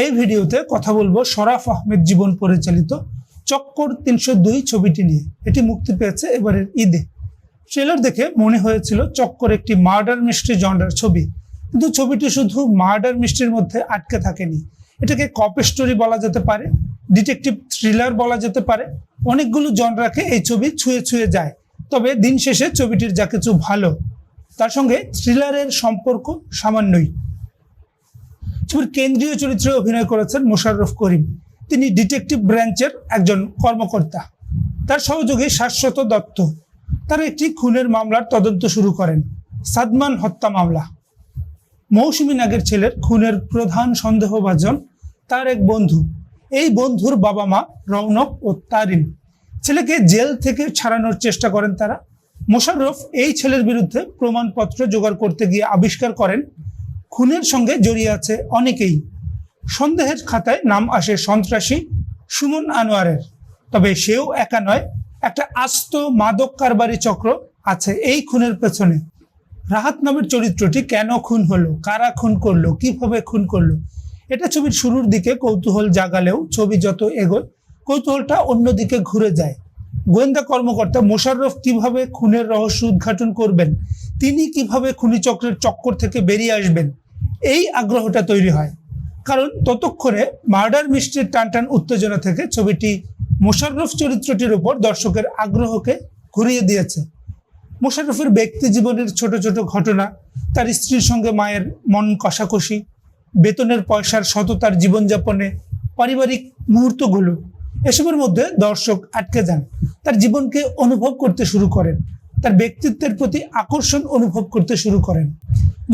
এই ভিডিওতে কথা বলব শরাফ আহমেদ জীবন পরিচালিত চক্কর তিনশো দুই ছবিটি নিয়ে। এটি মুক্তি পেয়েছে এবারের ঈদে। ট্রেলার দেখে মনে হয়েছিল চক্কর একটি মার্ডার মিস্ট্রি জনরার ছবি। কিন্তু ছবিটি শুধু মার্ডার মিস্ট্রির মধ্যে আটকে থাকেনি। এটাকে কপ স্টোরি বলা যেতে পারে ডিটেকটিভ থ্রিলার বলা যেতে পারে। অনেকগুলো জনরাকে এই ছবি ছুঁয়ে ছুঁয়ে যায়। তবে দিন শেষে ছবিটির যা কিছু ভালো, তার সঙ্গে থ্রিলারের সম্পর্ক সামান্যই। ছবির কেন্দ্রীয় চরিত্রে অভিনয় করেছেন মোশাররফ করিম। তিনি ডিটেকটিভ ব্রাঞ্চের একজন কর্মকর্তা। তার সহযোগী শাশ্বত দত্ত। তারা একটি খুনের মামলার তদন্ত শুরু করেন, সাদমান হত্যা মামলা। মৌসুমী নাগের ছেলের খুনের প্রধান সন্দেহভাজন তার এক বন্ধু। এই বন্ধুর বাবা মা রৌনক ও তারিন। ছেলেকে জেল থেকে ছাড়ানোর চেষ্টা করেন তারা। মোশাররফ এই ছেলের বিরুদ্ধে প্রমাণপত্র জোগাড় করতে গিয়ে আবিষ্কার করেন খুনের সঙ্গে জড়িয়ে আছে অনেকেই। সন্দেহের খাতায় নাম আসে সন্ত্রাসী সুমন আনোয়ারের। তবে সেও একা নয়, একটা আস্ত মাদক কারবারি চক্র আছে এই খুনের পেছনে। রাহাত নামের চরিত্রটি কেন খুন হলো? কারা খুন করল? কীভাবে খুন করল? এটা ছবির শুরুর দিকে কৌতূহল জাগালেও ছবি যত এগোয়, কৌতূহলটা অন্যদিকে ঘুরে যায়। গোয়েন্দা কর্মকর্তা মোশাররফ কীভাবে খুনের রহস্য উদ্ঘাটন করবেন? তিনি কীভাবে খুনি চক্রের চক্কর থেকে বেরিয়ে আসবেন? এই আগ্রহটা তৈরি হয়। কারণ ততক্ষণে মার্ডার মিস্ট্রির টানটান উত্তেজনা থেকে ছবিটি মোশাররফ চরিত্রটির উপর দর্শকের আগ্রহকে ঘুরিয়ে দিয়েছে। মোশাররফের ব্যক্তি জীবনের ছোট ছোট ঘটনা, তার স্ত্রীর সঙ্গে মায়ের মন কষাকষি, বেতনের পয়সার সততার জীবনযাপনে পারিবারিক মুহূর্তগুলো, এসবের মধ্যে দর্শক আটকে যান। তার জীবনকে অনুভব করতে শুরু করেন। তার ব্যক্তিত্বের প্রতি আকর্ষণ অনুভব করতে শুরু করেন।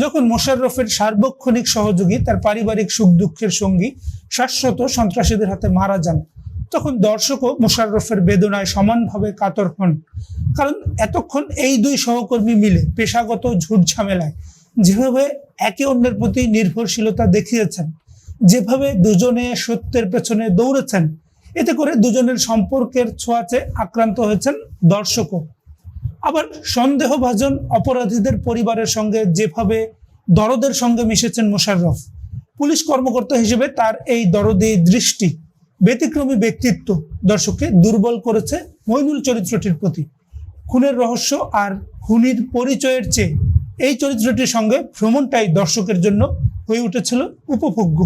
যখন মোশাররফের সার্বক্ষণিক সহযোগী, তার পারিবারিক সুখ দুঃখের সঙ্গী শাশ্বত সন্ত্রাসীদের হাতে মারা যান, তখন দর্শকও মোশাররফের বেদনায় সমানভাবে কাতর হন। কারণ এতক্ষণ এই দুই সহকর্মী মিলে পেশাগত ঝুট ঝামেলায় যেভাবে একে অন্যের প্রতি নির্ভরশীলতা দেখিয়েছেন, যেভাবে দুজনে সত্যের পেছনে দৌড়েছেন, এতে করে দুজনের সম্পর্কের ছোঁয়াচে আক্রান্ত হয়েছেন দর্শকও। আবার সন্দেহভাজন অপরাধীদের পরিবারের সঙ্গে যেভাবে দরদের সঙ্গে মিশেছেন মোশাররফ, পুলিশ কর্মকর্তা হিসেবে তার এই দরদি দৃষ্টি ব্যতিক্রমী ব্যক্তিত্ব দর্শককে দুর্বল করেছে মইনুল চরিত্রটির প্রতি। খুনের রহস্য আর খুনির পরিচয়ের চেয়ে এই চরিত্রটির সঙ্গে ভ্রমণটাই দর্শকের জন্য হয়ে উঠেছিল উপভোগ্য।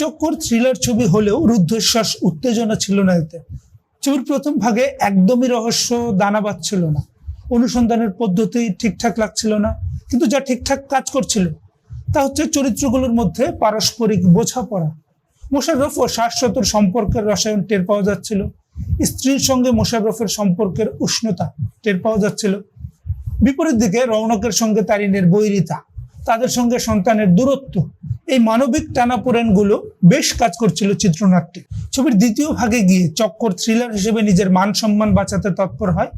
চক্কর থ্রিলার ছবি হলেও রুদ্ধশ্বাস উত্তেজনা ছিল না এতে। ছবির প্রথম ভাগে একদমই রহস্য দানা বাঁধছিল না। অনুসন্ধানের পদ্ধতি ঠিকঠাক লাগছিল না। কিন্তু যা ঠিকঠাক কাজ করছিল, তা হচ্ছে চরিত্রগুলোর মধ্যে পারস্পরিক বোঝাপড়া। মোশাররফ ও শাশ্বতর সম্পর্কের রসায়ন টের পাওয়া যাচ্ছিল। স্ত্রীর সঙ্গে মোশাররফের সম্পর্কের উষ্ণতা টের পাওয়া যাচ্ছিল। বিপরীত দিকে রৌনকের সঙ্গে তারিনের বৈরিতা, তাদের সঙ্গে সন্তানের দূরত্ব, এই মানবিক টানাপোড়েনগুলো বেশ কাজ করছিল চিত্রনাট্যে। ছবির দ্বিতীয় ভাগে গিয়ে চক্কর থ্রিলার হিসেবে নিজের মান সম্মান বাঁচাতে তৎপর হয়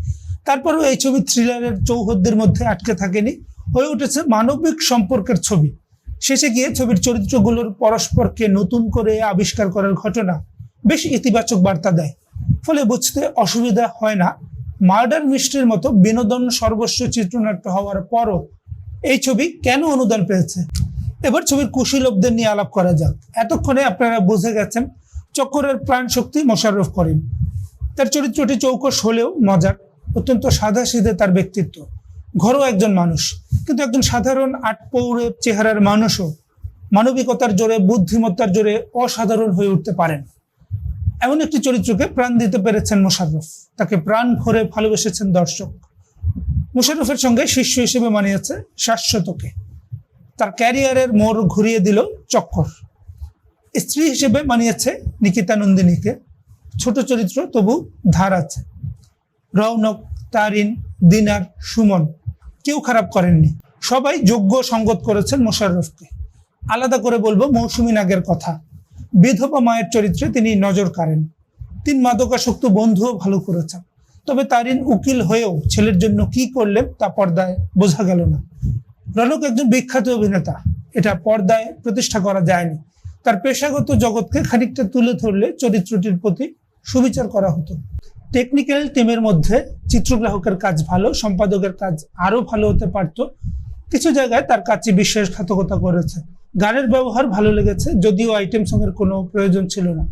তারপরেও এই ছবি থ্রিলারের চৌহদ্দের মধ্যে আটকে থাকেনি। হয়ে উঠেছে মানবিক সম্পর্কের ছবি। শেষে গিয়ে ছবির চরিত্রগুলোর পরস্পরকে নতুন করে আবিষ্কার করার ঘটনা বেশ ইতিবাচক বার্তা দেয়। ফলে বুঝতে অসুবিধা হয় না, মার্ডার মিস্ট্রির মতো বিনোদন সর্বস্ব চিত্রনাট্য হওয়ার পরও এই ছবি কেন অনুদান পেয়েছে? এবার ছবির কুশীলবদের নিয়ে আলাপ করা যাক। এতক্ষণে আপনারা বুঝে গেছেন চক্করের প্রাণ শক্তি মোশাররফ করেন তার চরিত্রটি চৌকস হলেও মজার। অত্যন্ত সাদা সিধে তার ব্যক্তিত্ব। ঘরও একজন মানুষ। কিন্তু একজন সাধারণ আটপৌরে চেহারার মানুষও মানবিকতার জোরে, বুদ্ধিমত্তার জোরে অসাধারণ হয়ে উঠতে পারেন। এমন একটি চরিত্রকে প্রাণ দিতে পেরেছেন মোশাররফ। তাকে প্রাণ ভরে ভালোবেসেছেন দর্শক। মোশাররফের সঙ্গে শিষ্য হিসেবে মানিয়েছে শাশ্বতকে। তার ক্যারিয়ারের মোড় ঘুরিয়ে দিল চক্কর। স্ত্রী হিসেবে মানিয়েছে নিকিতা নন্দিনীকে। ছোট চরিত্র তবু ধার আছে। রৌনক তারিন, দিনার, সুমন কেউ খারাপ করেননি। সবাই যোগ্য সঙ্গত করেছেন মোশাররফকে। আলাদা করে বলব মৌসুমী নাগের কথা। বিধবা মায়ের চরিত্রে তিনি নজর কাড়েন। তিন মাদকাসক্ত বন্ধুও ভালো করেছেন। তবে তারিন উকিল হয়েও ছেলের জন্য কি করলেন তা পর্দায় বোঝা গেল না। রনক একজন বিখ্যাত অভিনেতা। এটা পর্দায় প্রতিষ্ঠা করা যায়নি। তার পেশাগত জগৎকে খানিকটা তুলে ধরলে চরিত্রটির প্রতি সুবিচার করা হতো। টেকনিক্যাল টিমের মধ্যে চিত্রগ্রাহকের কাজ ভালো, সম্পাদকের কাজ আরও ভালো হতে পারত। কিছু জায়গায় তার কাছে বিশ্বাসঘাতকতা করেছে। গানের ব্যবহার ভালো লেগেছে, যদিও আইটেম সঙ্গের কোনো প্রয়োজন ছিল না।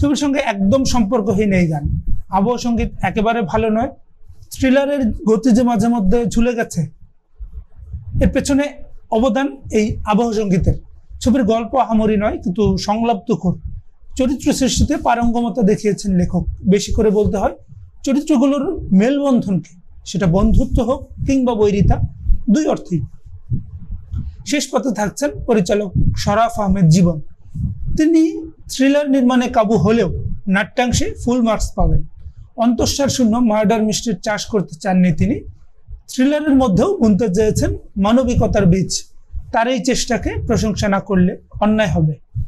ছবির সঙ্গে একদম সম্পর্কহীন এই গান। আবহ সংগীত একেবারে ভালো নয়। থ্রিলারের গতি যে মাঝে মধ্যে ঝুলে গেছে, এর পেছনে অবদান এই আবহ সঙ্গীতের। ছবির গল্প আহামরি নয়, কিন্তু সংলাপ তুখর। চরিত্র সৃষ্টিতে পারঙ্গমতা দেখিয়েছেন লেখক। বেশি করে বলতে হয় চরিত্রগুলোর মেলবন্ধনকে, সেটা বন্ধুত্ব হোক কিংবা বৈরিতা, দুই অর্থেই। শেষ পথে থাকছেন পরিচালক শরাফ আহমেদ জীবন। তিনি থ্রিলার নির্মাণে কাবু হলেও নাট্যাংশে ফুল মার্কস পাবেন। অন্তঃসার শূন্য মার্ডার মিস্ট্রির চাষ করতে চাননি তিনি। থ্রিলারের মধ্যেও বুনতে চেয়েছেন মানবিকতার বীজ। তার এই চেষ্টাকে প্রশংসা না করলে অন্যায় হবে।